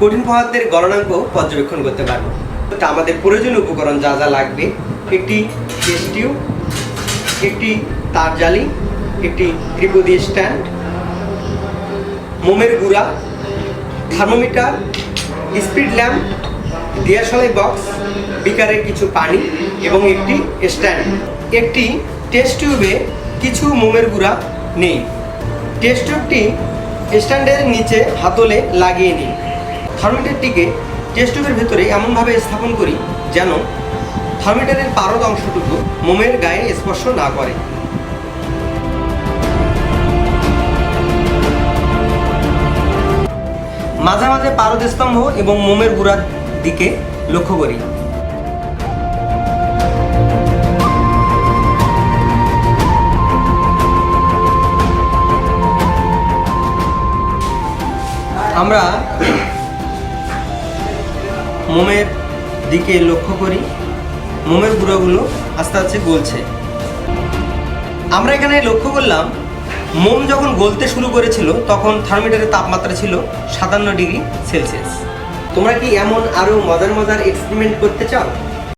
কঠিন পদার্থের গণনাঙ্ক পর্যবেক্ষণ করতে পারব। তা আমাদের প্রয়োজনীয় উপকরণ যা যা লাগবে, একটি টেস্ট টিউব একটি তার জালি, একটি ত্রিপদী স্ট্যান্ড মোমের গুঁড়া, থার্মোমিটার স্পিড ল্যাম্প দিয়াশলাই বক্স বিকারের কিছু পানি এবং একটি স্ট্যান্ড একটি টেস্ট টিউবে কিছু মোমের গুঁড়া নেই। টেস্ট টিউবটি স্ট্যান্ডের নিচে হাতলে লাগিয়ে নিই থার্মোমিটারটিকে টেস্ট টিউবের ভেতরে এমনভাবে স্থাপন করি যেন থার্মোমিটারের পারদ অংশটুকু মোমের গায়ে স্পর্শ না করে। মাঝে মাঝে পারদ স্তম্ভ এবং মোমের গুড়ার দিকে লক্ষ্য করি। আমরা মোমের দিকে লক্ষ্য করি। মোমের গুঁড়োগুলো আস্তে আস্তে গলছে। আমরা এখানে লক্ষ্য করলাম, মোম যখন গলতে শুরু করেছিল, তখন থার্মোমিটারের তাপমাত্রা ছিল সাতান্ন ডিগ্রি সেলসিয়াস। তোমরা কি এমন আরও মজার মজার এক্সপেরিমেন্ট করতে চাও?